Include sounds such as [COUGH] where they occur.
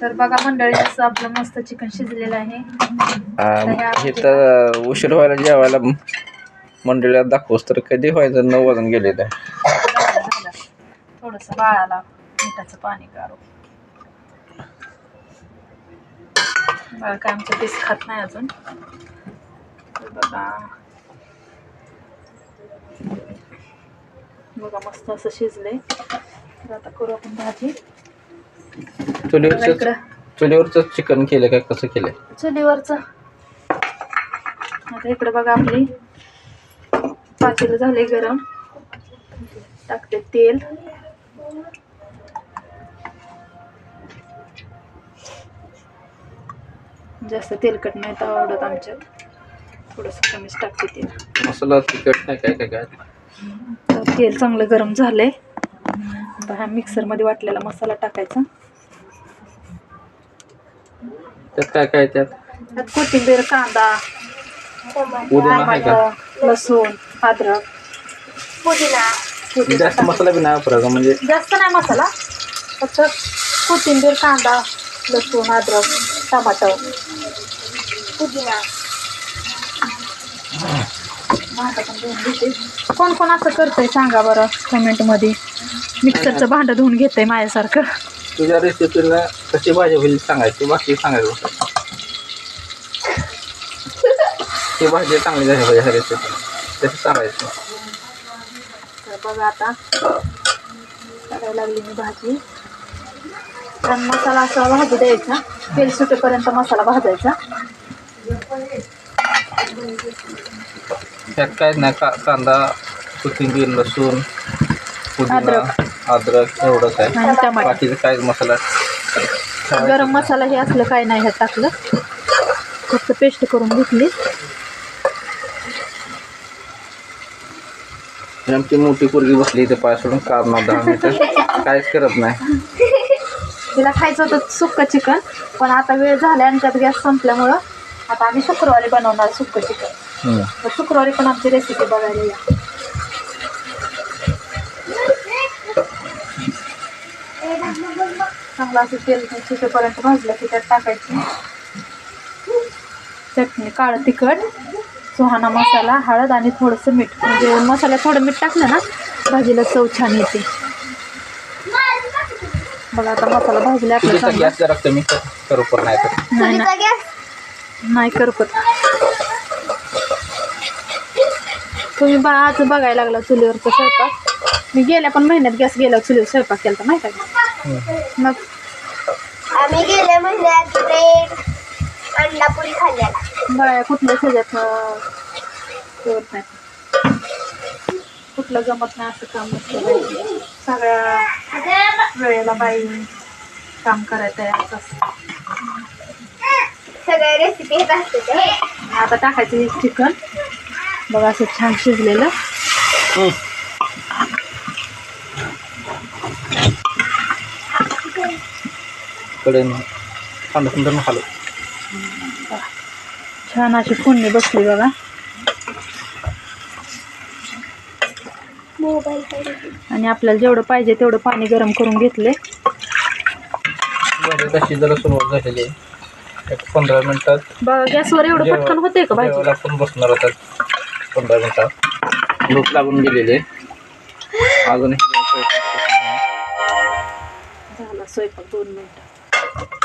तर बघा मंडळी असं आपलं मस्त चिकन शिजलेलं आहे. हे तर उशीर व्हायला जेवायला मंडळीला दाखवस तर कधी व्हायचं नऊ वाजून गेलेलं आहे. थोडस बाळाला मिठाचं पाणी काढू बाळ काय आमचं पीस खात नाही अजून. बघा. बघा मस्त असं शिजलंय. तर आता करू आपण भाजी. चुलीवरच इकडं. चुलीवरच चिकन केलं काय कसं केलंय? चुलीवरचं. आता इकडे बघा आपली पातेलं झाले गरम. टाकते तेल. जास्त तेलकट नाही तर आवडत आमच्यात. थोडंसं कमीच टाकते तेल. मसाला तिखट नाही काय काय काय तर तेल चांगलं गरम झालंय. आता हा मिक्सरमध्ये वाटलेला मसाला टाकायचा. त्यात काय काय त्यात? त्यात कोथिंबीर कांदा पुदिना आहे का? टमाटर लसूण अद्रक. पुदिना. पुदिना जास्त मसाला बी नाही वापरायचा म्हणजे? जास्त नाही मसाला. फक्त कोथिंबीर कांदा लसूण अद्रक टमाटर पुदिना. भांडं पण धुवून घेते. कोण कोण असं करतंय सांगा बरं कमेंटमध्ये मिक्सरचं भांडं धुवून घेतंय माझ्यासारखं. तुझ्या रेसिपीला कशी भाजी होईल सांगायची बाकी सांगायचं ती भाजी चांगली झाली पाहिजे ह्या रेसिपीला तसं सांगायचं तर बघा आता करायला लागली मी भाजी तर मसाला असा भाजू द्यायचा तेल सुटेपर्यंत मसाला भाजायचा त्यात काय नाही का कांदा कोथिंबीर लसूण पुदिना अद्रक. एवढंच आहे. टमाटर. बाकीचं काय मसाला? गरम मसाला हे असलं काय नाही ह्यात टाकलं. फक्त पेस्ट करून घेतली. आणि आमची मोठी पोरगी बसली इथे पाय सोडून काढणार दहा मिनिटं. काहीच करत नाही. तिला खायचं होतं सुक्क चिकन पण आता वेळ झाला आणि त्यात गॅस संपल्यामुळं आता आम्ही शुक्रवारी बनवणार सुक्क चिकन. हम्म. तर शुक्रवारी पण आमची रेसिपी बघायला या. चांगलं असं तेल सुटेपर्यंत भाजलं की त्यात टाकायची. चटणी काळं तिखट सुहाणा मसाला हळद आणि थोडंसं मीठ. म्हणजे मसाला थोडं मीठ टाकलं ना भाजीला चव छान येते. बघा आता मसाला भाजला आपला नाही तर. नाही करपत तुम्ही बा आज बघायला लागला चुलीवरचा स्वयंपाक. मी गेल्या पण महिन्यात गॅस गेला चुलीवर स्वयंपाक केला माहिती आहे का? मग? आम्ही गेल्या महिन्यात ब्रेड अंडापुरी खाल्ल्याला बाया कुठल्या ठेवत नाही कुठलं जमत नाही असं काम नसतं बाई. सगळ्या वेळेला बाई काम करायचं आहे असं असतं. सगळ्या रेसिपी येत असते आता टाकायचं हे चिकन बघा असं छान शिजलेलं. कडे कांदा सुंदर खालो छान अशी फोडणी बसली बघा. मोबाईल आणि आपल्याला जेवढं पाहिजे तेवढं पाणी गरम करून घेतले. तशी जरा सुरुवात झालेली आहे. एक पंधरा मिनिटात. बघा गॅसवर एवढं पटकन होते का भाजी? जेवायला पण बसणार होतात पंधरा मिनिटात. भूक लागून गेलेली. आहे अजून झाला स्वयंपाक दोन मिनिटं. you [LAUGHS]